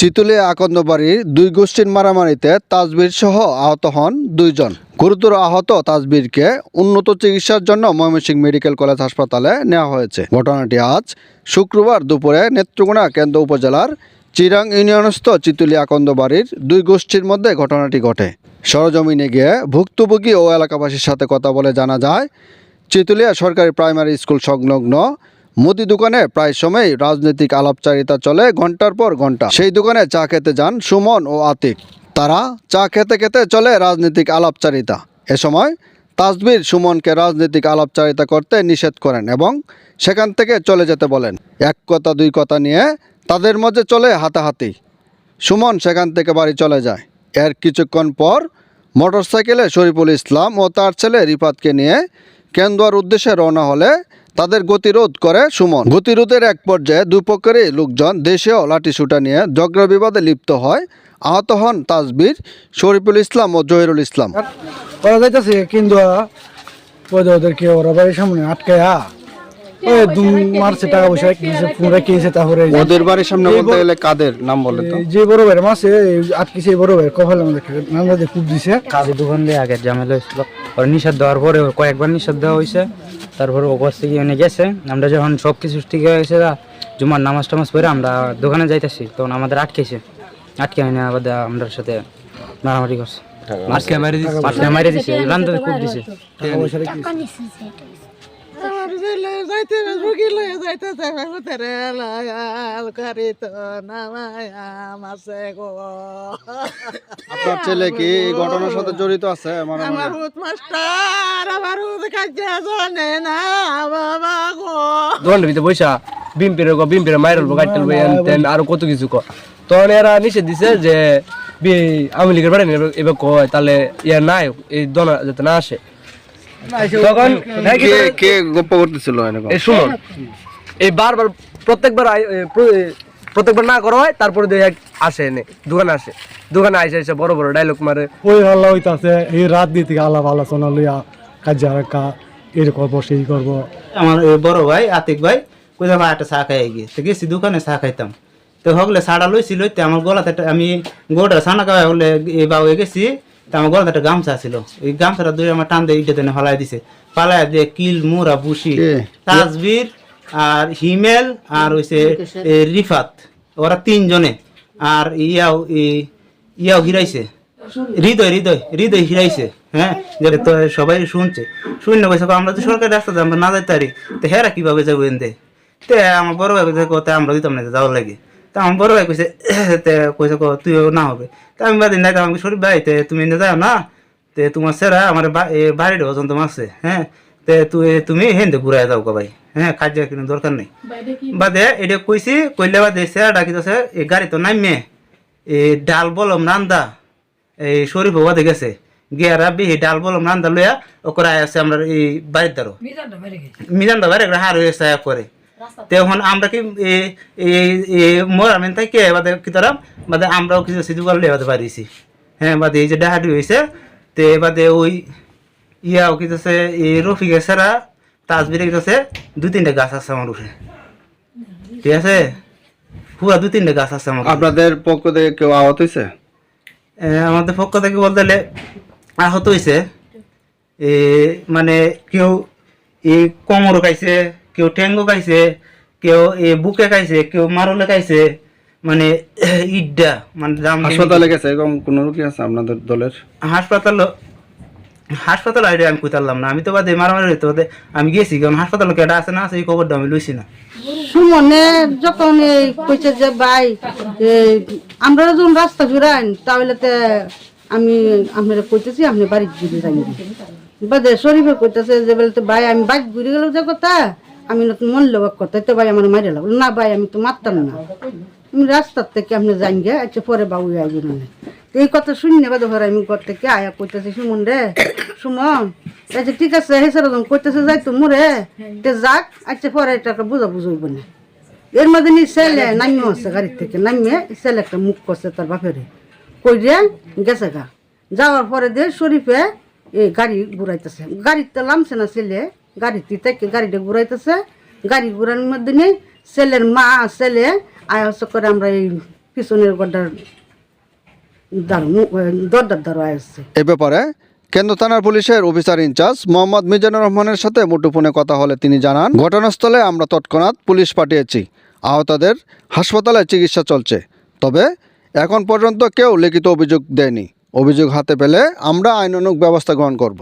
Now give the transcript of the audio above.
চিতুলিয়া আকন্দবাড়ির দুই গোষ্ঠীর মারামারিতে তাজবীর সহ আহত হন দুইজন। গুরুতর আহত তাজবিরকে উন্নত চিকিৎসার জন্য ময়মনসিংহ মেডিকেল কলেজ হাসপাতালে নেওয়া হয়েছে। ঘটনাটি আজ শুক্রবার দুপুরে নেত্রকোনা কেন্দ্র উপজেলার চিরাং ইউনিয়নস্থ চিতুলিয়া আকন্দবাড়ির দুই গোষ্ঠীর মধ্যে ঘটনাটি ঘটে। সরজমিনে গিয়ে ভুক্তভোগী ও এলাকাবাসীর সাথে কথা বলে জানা যায় চিতুলিয়া সরকারি প্রাইমারি স্কুল সংলগ্ন মুদি দোকানে প্রায় সময়ই রাজনৈতিক আলাপচারিতা চলে ঘণ্টার পর ঘণ্টা। সেই দোকানে চা খেতে যান সুমন ও আতিক। তারা চা খেতে খেতে চলে রাজনৈতিক আলাপচারিতা। এ সময় তাজবির সুমনকে রাজনৈতিক আলাপচারিতা করতে নিষেধ করেন এবং সেখান থেকে চলে যেতে বলেন। এক কথা, দুই কথা নিয়ে তাদের মধ্যে চলে হাতাহাতি। সুমন সেখান থেকে বাড়ি চলে যায়। এর কিছুক্ষণ পর মোটরসাইকেলে শরীফুল ইসলাম ও তার ছেলে রিফাতকে নিয়ে কেন্দুয়ার উদ্দেশ্যে রওনা হলে তাদের গতিরোধ করে সুমন। গতিরোধের এক পর্যায়ে দুপক্ষেরই লোকজন দেশীয় লাঠিসুটা নিয়ে ঝগড়া বিবাদে লিপ্ত হয়। আহত হন তাজবির শরীফুল ইসলাম ও জহিরুল ইসলাম। ওরা যাইতেছে কিন্তু ওদের ওদেরকে ওরা বাড়ির সামনে আটকায়া মারছে টাকা পয়সা কিনছে পুনরায় কিনছে তারপরে ওদের বাড়ির সামনে বলতে গেলে কাদের নাম বলে তো? যে বড় ভাইয়ের মাসে আটকিছে এই বড় ভাইয়ের কপালে আমাদের নান্দা দিয়ে দিছে। কাজে দোকান দিয়ে আগে ঝামেলা হয়েছিল। ওর নিষেধ দেওয়ার পরে কয়েকবার নিষেধ দেওয়া হয়েছে। তারপর ওপর থেকে এনে গেছে। আমরা যখন সব কিছু ঠিক হয়ে গেছে জুমার নামাজ টামাজ পরে আমরা দোকানে যাইতেছি তখন আমাদের আটকেছে। আটকে এনে আবার আমরা সাথে মারামারি করছে। আটকে মারি দিছে। আটকে মারি দিছে রান্দে খুব দিছে। ছেলে যাইতে রুগী লয়ে যাইতেছে ভেতরে লায়াল করিত নামায়াম আছে গো আপনার ছেলে কি এই ঘটনার সাথে জড়িত আছে? আমার মারামারি হুত মাস্টার আমার হুত কাজে জানে না বাবা গো দোকানের ভিতরে বৈশা বিম্পিরে গো বিম্পিরে মাইরল গাড়ি টালবো তেন, আরও কত কিছু ক তখন এরা নিষেধ দিছে যে আওয়ামী লীগের বাড়ি এবার কয়, তাহলে ইয়া নাই এই দোনা যাতে না আসে। তখন কে কে গপ্প করতেছিল এই শুনুন এই বারবার প্রত্যেকবার প্রত্যেকবার না করা হয় তারপরে এক আসে এনে দোকানে আসে। দোকানে আইসে এসে বড় বড় ডায়লগ মারে। ওই আল্লাহ হইতাছে এই রাত দিয়ে থেকে আলাপ আলোচনা লইয়া কাজে রাখা এর করব সেই করব। আমার বড় ভাই আতিক ভাই কোথা ভাই একটা চা খাই গিয়ে। তো গেছি দোকানে চা খাইতাম। তো হগলে চাটা লইছি লইতে আমার গলাতে আমি গোটা সানা খাওয়া হলে এই বাবু গেছি তো আমার গলাতে একটা গামছা ছিল। এই গামছাটা দুই আমার টান দিয়ে ইটে হলাই দিছে। পালায় দিয়ে কিল মুরা বুসি তাজবির আর হিমেল আর হইছে রিফাত। ওরা তিনজনে। আর ইয়াও ইয়াও হিরাইছে। হৃদয় হৃদয় হৃদয় হিরাইছে। হ্যাঁ? যেটা তো সবাই শুনছে। শূন্য পয়সা আমরা তো সরকারি রাস্তা আমরা না যাইতে পারি। তো হেরা কীভাবে যাব এনতে? তে আমার বড় ভাবে আমরা দিতাম না যাওয়ার লাগে। তা আমার বড় ভাই কইছে তে কইছে কো তুইও না হবে। তা আমি বাদিন নাই আমাকে শরীর ভাই তে তুমি এনে যাও না। তে তোমার সেরা আমার বাড়ির পর্যন্ত মারছে হ্যাঁ। তে তুই তুমি হেন্দে ঘুরাই যাও গো ভাই হ্যাঁ খাদ্য কিন্তু দরকার নেই। বাদে এটা কইছি কইলে বাদে সেরা ডাকিতেছে এই গাড়ি তো নামে এই ডাল বলম রান্দা এই শরীফ বাদে গেছে। গিয়ারা বিহি ডাল বলম রান্দা লইয়া ওকরা আছে আমরা এই বাড়ির দ্বারো মিজান দাবার একটা হার হয়ে করে তখন আমরা কি এই মরামেন থেকে বাদে কি তারা বাদে আমরাও কিছু সিধু করলে বাদে পারিছি হ্যাঁ বাদে এই যে ডাহাডি হয়েছে তে বাদে ওই ইয়াও কি আছে এই রফিকে সারা তাজবিরে কি আছে দুই তিনটা গাছ আছে আমার উঠে ঠিক আছে? পুরা দুই তিনটা গাছ আছে আমার আপনাদের পক্ষ থেকে কেউ আহত হয়েছে এ, আমাদের পক্ষ থেকে বলতে গেলে আহত হয়েছে এ মানে কেউ এই কোমরও খাইছে কেউ ঠ্যাঙ্গো খাইছে কেউ এ বুকে খাইছে কেউ মারলে খাইছে মানে ইড্ডা মানে দিয়ে- হাসপাতালে গেছে এরকম কোন রোগী আছে আপনাদের দলের? হাসপাতাল হাসপাতাল আইডিয়া আমি কইতারলাম না আমি তো বাদে মারামারি হইতে বাদে আমি গেছি কারণ হাসপাতাল কেটা আছে না আছে এই খবরটা আমি লইছি না। সুমনে যখন এই কইছে যে ভাই আমরা যখন রাস্তা ঘুরাইন তাহলে আমি আপনারা কইতেছি আপনি বাড়ি ঘুরে যাই বাদে শরীফে কইতেছে যে বলে ভাই আমি বাইক ঘুরে গেল যে কথা আমি নতুন মূল্য কথা তো ভাই আমার মারে লাগল। না ভাই, আমি তো মারতাম না। আমি রাস্তার থেকে আপনি যাইন গে আচ্ছা পরে বাবু আইবেন না। তো এই কথা শুনি বাদে ঘরে আমি ঘর থেকে আয়া কইতেছি, সুমন রে, সুমন। আচ্ছা ঠিক আছে, হে স্যার কইতেছে, যাই তো মোরে। তে যাক আচ্ছা পরে এটা বুঝা বুঝইব না। এর মধ্যে নি ছেলে নামিয়ে আছে গাড়ির থেকে নামিয়ে ছেলে একটা মুখ করছে তার বাপেরে। কই রে, গেছে গা। যাওয়ার পরে দিয়ে শরীফে এই গাড়ি ঘুরাইতেছে। গাড়িতে নামছে না ছেলে। গাড়িতে থেকে গাড়িটা ঘুরাইতেছে। গাড়ি ঘুরানোর মধ্যে নেই ছেলের মা, ছেলে আয়া হচ্ছে করে আমরা এই পিছনের গড্ডার দরদার দ্বারা এ ব্যাপারে কেন্দ্র থানার পুলিশের অফিসার ইনচার্জ মোহাম্মদ মিজানুর রহমানের সাথে মুঠোফোনে কথা হলে তিনি জানান, ঘটনাস্থলে আমরা তৎক্ষণাৎ পুলিশ পাঠিয়েছি। আহতদের হাসপাতালে চিকিৎসা চলছে। তবে এখন পর্যন্ত কেউ লিখিত অভিযোগ দেয়নি। অভিযোগ হাতে পেলে আমরা আইনানুগ ব্যবস্থা গ্রহণ করব।